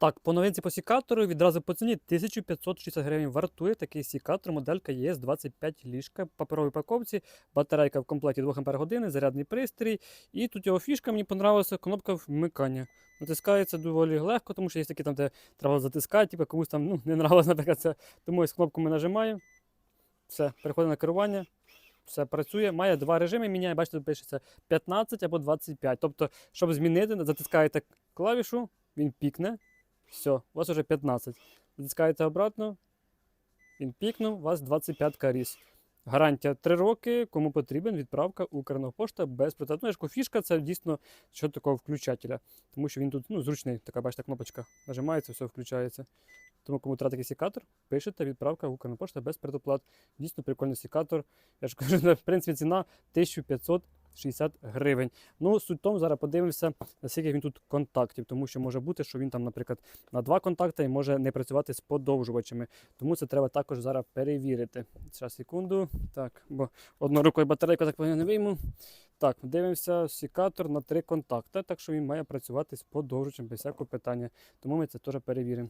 Так, по новинці по сікатору відразу по ціні 1560 гривень вартує такий сікатор, моделька ЄС 25 ліжка, паперовій упаковці, батарейка в комплекті 2 Ах, зарядний пристрій. І тут його фішка, мені понравилася кнопка вмикання. Натискається доволі легко, тому що є такі там, де треба затискати, типу комусь там ну, не нравилось, наприклад, це. Тому ось кнопку ми нажимаємо. Все, переходить на керування. Все працює, має два режими, міняє, бачите, тут пишеться 15 або 25. Тобто, щоб змінити, затискаєте клавішу, він пікне. Все, у вас вже 15. Затискаєте обратно, він пікнув, у вас 25 каріс. Гарантія 3 роки, кому потрібен, відправка Укрпошта без. Ну, я ж фішка це дійсно що такого включателя. Тому що він тут ну, зручний, така бачите, кнопочка нажимається, все включається. Тому кому такий секатор, пишете відправка Укрпошта без предоплат. Дійсно прикольний секатор. Я ж кажу, в принципі, ціна 1560 гривень. Ну, суть тому, зараз подивимося, наскільки він тут контактів, тому що може бути, що він там, наприклад, на два контакти і може не працювати з подовжувачами. Тому це треба також зараз перевірити. Зараз секунду. Так, бо одною рукою батарейку так не вийму. Так, дивимося, секатор на три контакти, так що він має працювати з подовжувачем без всякого питання. Тому ми це теж перевіримо.